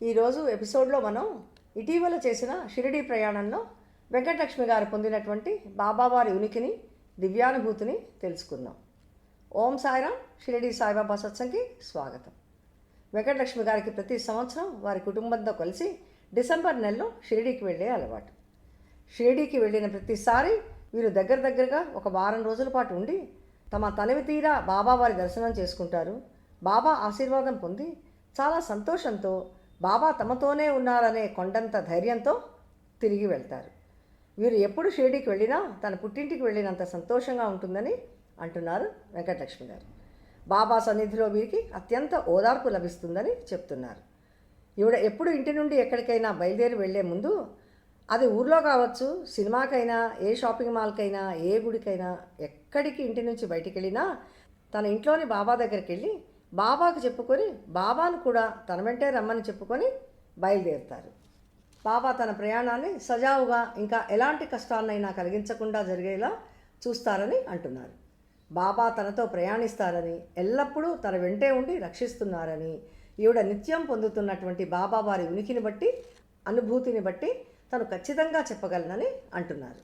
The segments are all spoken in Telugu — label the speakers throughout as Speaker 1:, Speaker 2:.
Speaker 1: ఈరోజు ఎపిసోడ్లో మనం ఇటీవల చేసిన షిరిడీ ప్రయాణంలో వెంకటలక్ష్మి గారు పొందినటువంటి బాబావారి ఉనికిని దివ్యానుభూతిని తెలుసుకుందాం. ఓం సాయిరామ్ షిరిడీ సాయిబాబా సత్సంగి స్వాగతం. వెంకటలక్ష్మి గారికి ప్రతి సంవత్సరం వారి కుటుంబంతో కలిసి డిసెంబర్ నెలలో షిరిడీకి వెళ్ళే అలవాటు. షిరిడీకి వెళ్ళిన ప్రతిసారి వీరు దగ్గర దగ్గరగా ఒక వారం రోజుల పాటు ఉండి తమ తనివి తీరా బాబావారి దర్శనం చేసుకుంటారు. బాబా ఆశీర్వాదం పొంది చాలా సంతోషంతో బాబా తమతోనే ఉన్నారనే కొండంత ధైర్యంతో తిరిగి వెళ్తారు. వీరు ఎప్పుడు షిరిడీకి వెళ్ళినా తన పుట్టింటికి వెళ్ళినంత సంతోషంగా ఉంటుందని అంటున్నారు వెంకటలక్ష్మి గారు. బాబా సన్నిధిలో వీరికి అత్యంత ఓదార్పు లభిస్తుందని చెప్తున్నారు. ఈవిడ ఎప్పుడు ఇంటి నుండి ఎక్కడికైనా బయలుదేరి వెళ్ళే ముందు అది ఊర్లో కావచ్చు సినిమాకైనా ఏ షాపింగ్ మాల్కైనా ఏ గుడికైనా ఎక్కడికి ఇంటి నుంచి బయటికి వెళ్ళినా తన ఇంట్లోని బాబా దగ్గరికి వెళ్ళి బాబాకు చెప్పుకొని బాబాను కూడా తన వెంటే రమ్మని చెప్పుకొని బయలుదేరుతారు. బాబా తన ప్రయాణాన్ని సజావుగా ఇంకా ఎలాంటి కష్టాలనైనా కలిగించకుండా జరిగేలా చూస్తారని అంటున్నారు. బాబా తనతో ప్రయాణిస్తారని ఎల్లప్పుడూ తన వెంటే ఉండి రక్షిస్తున్నారని ఈవిడ నిత్యం పొందుతున్నటువంటి బాబా వారి ఉనికిని బట్టి అనుభూతిని బట్టి తను ఖచ్చితంగా చెప్పగలనని అంటున్నారు.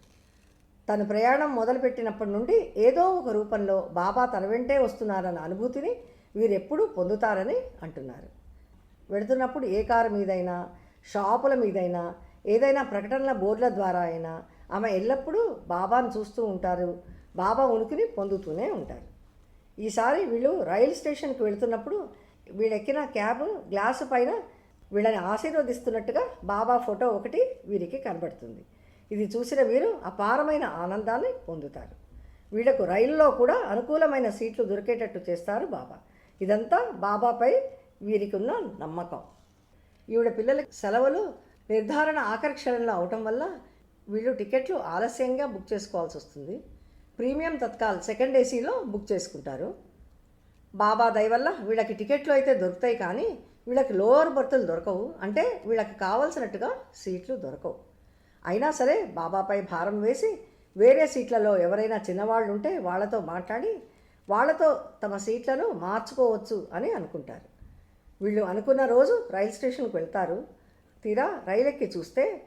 Speaker 1: తను ప్రయాణం మొదలుపెట్టినప్పటి నుండి ఏదో ఒక రూపంలో బాబా తన వెంటే వస్తున్నారన్న అనుభూతిని వీరెప్పుడూ పొందుతారని అంటున్నారు. వెళుతున్నప్పుడు ఏ కారు మీదైనా షాపుల మీదైనా ఏదైనా ప్రకటనల బోర్డుల ద్వారా అయినా ఆమె ఎల్లప్పుడూ బాబాను చూస్తూ ఉంటారు. బాబా ఉనికిని పొందుతూనే ఉంటారు. ఈసారి వీళ్ళు రైలు స్టేషన్కి వెళుతున్నప్పుడు వీళ్ళెక్కిన క్యాబు క్యాబ్ గ్లాసు పైన వీళ్ళని ఆశీర్వదిస్తున్నట్టుగా బాబా ఫోటో ఒకటి వీరికి కనబడుతుంది. ఇది చూసిన వీరు అపారమైన ఆనందాన్ని పొందుతారు. వీళ్ళకు రైల్లో కూడా అనుకూలమైన సీట్లు దొరికేటట్టు చేస్తారు బాబా. ఇదంతా బాబాపై వీరికి ఉన్న నమ్మకం. ఈవిడ పిల్లల సెలవులు నిర్ధారణ ఆఖరి క్షణంలో అవటం వల్ల వీళ్ళు టికెట్లు ఆలస్యంగా బుక్ చేసుకోవాల్సి వస్తుంది. ప్రీమియం తత్కాల్ సెకండ్ ఏసీలో బుక్ చేసుకుంటారు. బాబా దయ వల్ల వీళ్ళకి టికెట్లు అయితే దొరుకుతాయి కానీ వీళ్ళకి లోవర్ బర్తులు దొరకవు. అంటే వీళ్ళకి కావాల్సినట్టుగా సీట్లు దొరకవు. అయినా సరే బాబాపై భారం వేసి వేరే సీట్లలో ఎవరైనా చిన్నవాళ్ళు ఉంటే వాళ్ళతో మాట్లాడి వాళ్ళతో తమ సీట్లను మార్చుకోవచ్చు అని అనుకుంటారు. వీళ్ళు అనుకున్న రోజు రైలు స్టేషన్కి వెళ్తారు. తీరా రైలు ఎక్కి చూస్తే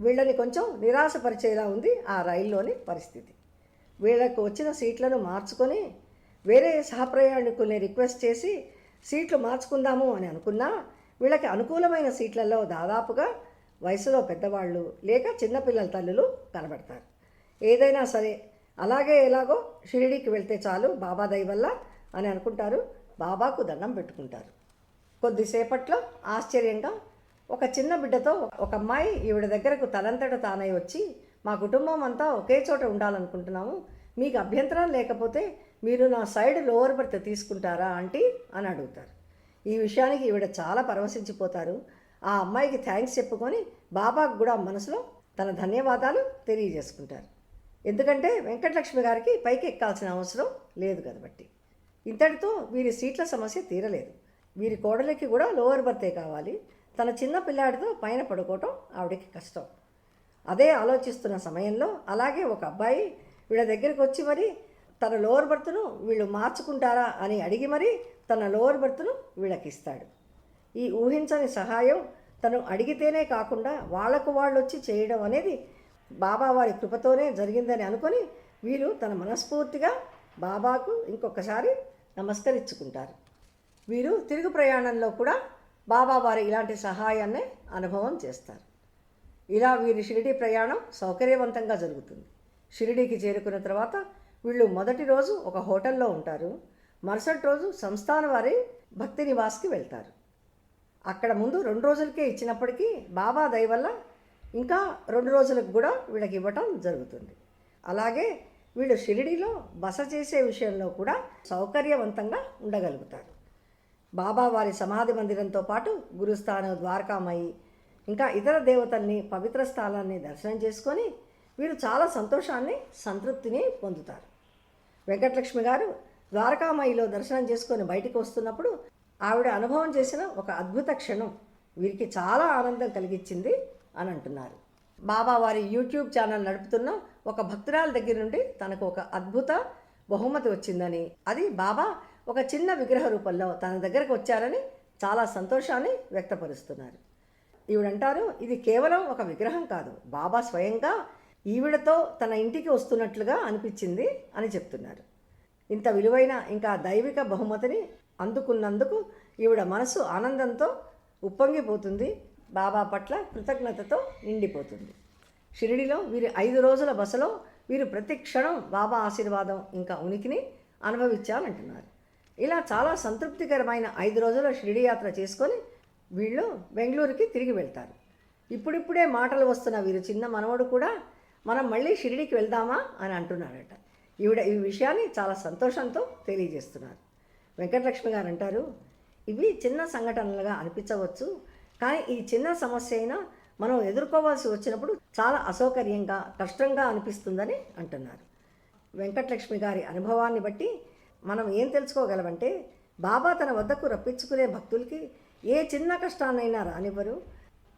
Speaker 1: వీళ్ళని కొంచెం నిరాశపరిచేలా ఉంది ఆ రైల్లోని పరిస్థితి. వీళ్ళకు వచ్చిన సీట్లను మార్చుకొని వేరే సహప్రయాణికుల్ని రిక్వెస్ట్ చేసి సీట్లు మార్చుకుందాము అని అనుకున్నా వీళ్ళకి అనుకూలమైన సీట్లలో దాదాపుగా వయసులో పెద్దవాళ్ళు లేక చిన్నపిల్లల తల్లులు కనబడతారు. ఏదైనా సరే అలాగే ఎలాగో షిరిడీకి వెళ్తే చాలు బాబా దయ వల్ల అని అనుకుంటారు. బాబాకు దండం పెట్టుకుంటారు. కొద్దిసేపట్లో ఆశ్చర్యంగా ఒక చిన్న బిడ్డతో ఒక అమ్మాయి ఈవిడ దగ్గరకు తలంతట తానై వచ్చి మా కుటుంబం అంతా ఒకే చోట ఉండాలనుకుంటున్నాము. మీకు అభ్యంతరం లేకపోతే మీరు నా సైడ్ లోవర్ బర్త్ తీసుకుంటారా ఆంటీ? అని అడుగుతారు. ఈ విషయానికి ఈవిడ చాలా పరవశించిపోతారు. ఆ అమ్మాయికి థ్యాంక్స్ చెప్పుకొని బాబాకు కూడా మనసులో తన ధన్యవాదాలు తెలియజేసుకుంటారు. ఎందుకంటే వెంకటలక్ష్మి గారికి పైకి ఎక్కాల్సిన అవసరం లేదు కాబట్టి ఇంతటితో వీరి సీట్ల సమస్య తీరలేదు. వీరి కోడలికి కూడా లోవర్ బర్తే కావాలి? తన చిన్న పిల్లాడితో పైన పడుకోవటం ఆవిడకి కష్టం. అదే ఆలోచిస్తున్న సమయంలో అలాగే ఒక అబ్బాయి వీళ్ళ దగ్గరికి వచ్చి మరి తన లోవర్ బర్త్ను వీళ్ళు మార్చుకుంటారా అని అడిగి మరి తన లోవర్ బర్త్ను వీళ్ళకిస్తాడు ఈ ఊహించని సహాయం తను అడిగితేనే కాకుండా వాళ్ళకు వాళ్ళు వచ్చి చేయడం అనేది బాబా వారి కృపతోనే జరిగిందని అనుకొని వీరు తన మనస్ఫూర్తిగా బాబాకు ఇంకొకసారి నమస్కరించుకుంటారు. వీరు తిరుగు ప్రయాణంలో కూడా బాబా వారి ఇలాంటి సహాయాన్ని అనుభవం చేస్తారు. ఇలా వీరి షిరిడి ప్రయాణం సౌకర్యవంతంగా జరుగుతుంది. షిరిడీకి చేరుకున్న తర్వాత వీళ్ళు మొదటి రోజు ఒక హోటల్లో ఉంటారు. మరుసటి రోజు సంస్థాన వారి భక్తి నివాస్కి వెళ్తారు. అక్కడ ముందు రెండు రోజులకే ఇచ్చినప్పటికీ బాబా దయ వల్ల ఇంకా రెండు రోజులకు కూడా వీళ్ళకి ఇవ్వటం జరుగుతుంది. అలాగే వీళ్ళు షిరిడీలో బస చేసే విషయంలో కూడా సౌకర్యవంతంగా ఉండగలుగుతారు. బాబా వారి సమాధి మందిరంతో పాటు గురుస్థానం ద్వారకామయి ఇంకా ఇతర దేవతల్ని పవిత్ర స్థలాన్ని దర్శనం చేసుకొని వీరు చాలా సంతోషాన్ని సంతృప్తిని పొందుతారు. వెంకటలక్ష్మి గారు ద్వారకామాయిలో దర్శనం చేసుకొని బయటకు వస్తున్నప్పుడు ఆవిడ అనుభవం చేసిన ఒక అద్భుత క్షణం వీరికి చాలా ఆనందం కలిగించింది. అని అంటున్నారు. బాబా వారి యూట్యూబ్ ఛానల్ నడుపుతున్న ఒక భక్తురాల దగ్గర నుండి తనకు ఒక అద్భుత బహుమతి వచ్చిందని. అది బాబా ఒక చిన్న విగ్రహ రూపంలో తన దగ్గరకు వచ్చారని చాలా సంతోషాన్ని వ్యక్తపరుస్తున్నారు. ఈవిడంటారు ఇది కేవలం ఒక విగ్రహం కాదు బాబా స్వయంగా ఈవిడతో తన ఇంటికి వస్తున్నట్లుగా అనిపించింది అని చెప్తున్నారు. ఇంత విలువైన ఇంకా దైవిక బహుమతిని అందుకున్నందుకు ఈవిడ మనసు ఆనందంతో ఉప్పొంగిపోతుంది. బాబా పట్ల కృతజ్ఞతతో నిండిపోతుంది. షిరిడిలో వీరి ఐదు రోజుల బసలో వీరు ప్రతి క్షణం బాబా ఆశీర్వాదం ఇంకా ఉనికిని అనుభవించాలంటున్నారు. ఇలా చాలా సంతృప్తికరమైన ఐదు రోజుల షిరిడి యాత్ర చేసుకొని వీళ్ళు బెంగళూరుకి తిరిగి వెళ్తారు. ఇప్పుడిప్పుడే మాటలు వస్తున్న వీరు చిన్న మనవడు కూడా మనం మళ్ళీ షిరిడికి వెళ్దామా? అని అంటున్నాడట ఈవిడ ఈ విషయాన్ని చాలా సంతోషంతో తెలియజేస్తున్నారు. వెంకటలక్ష్మి గారు అంటారు ఇవి చిన్న సంఘటనలుగా అనిపించవచ్చు. కానీ ఈ చిన్న సమస్య అయినా మనం ఎదుర్కోవాల్సి వచ్చినప్పుడు చాలా అసౌకర్యంగా కష్టంగా అనిపిస్తుందని అంటున్నారు. వెంకటలక్ష్మి గారి అనుభవాన్ని బట్టి మనం ఏం తెలుసుకోగలమంటే బాబా తన వద్దకు రప్పించుకునే భక్తులకి ఏ చిన్న కష్టాన్నైనా రానివ్వరు.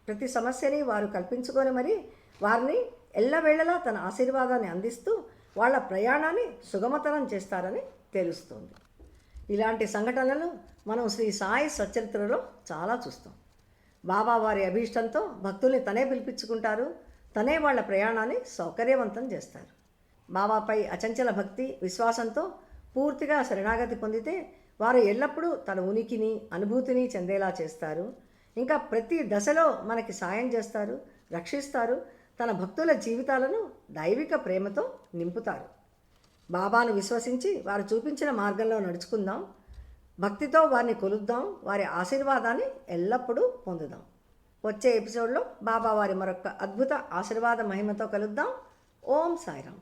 Speaker 1: ప్రతి సమస్యని వారు కల్పించుకొని మరి వారిని ఎల్లవేళలా తన ఆశీర్వాదాన్ని అందిస్తూ వాళ్ళ ప్రయాణాన్ని సుగమతరం చేస్తారని తెలుస్తుంది. ఇలాంటి సంఘటనలు మనం శ్రీ సాయి సచరిత్రలో చాలా చూస్తాం. బాబా వారి అభీష్టంతో భక్తుల్ని తనే పిలిపించుకుంటారు. తనే వాళ్ళ ప్రయాణాన్ని సౌకర్యవంతం చేస్తారు. బాబాపై అచంచల భక్తి విశ్వాసంతో పూర్తిగా శరణాగతి పొందితే వారు ఎల్లప్పుడూ తన ఉనికిని అనుభూతిని చెందేలా చేస్తారు. ఇంకా ప్రతి దశలో మనకి సాయం చేస్తారు రక్షిస్తారు. తన భక్తుల జీవితాలను దైవిక ప్రేమతో నింపుతారు. బాబాను విశ్వసించి వారు చూపించిన మార్గంలో నడుచుకుందాం. భక్తితో వారిని కొలుద్దాం వారి ఆశీర్వాదాన్ని ఎల్లప్పుడూ పొందుదాం. వచ్చే ఎపిసోడ్లో బాబా వారి మరొక అద్భుత ఆశీర్వాద మహిమతో కలుద్దాం. ఓం సాయిరామ్.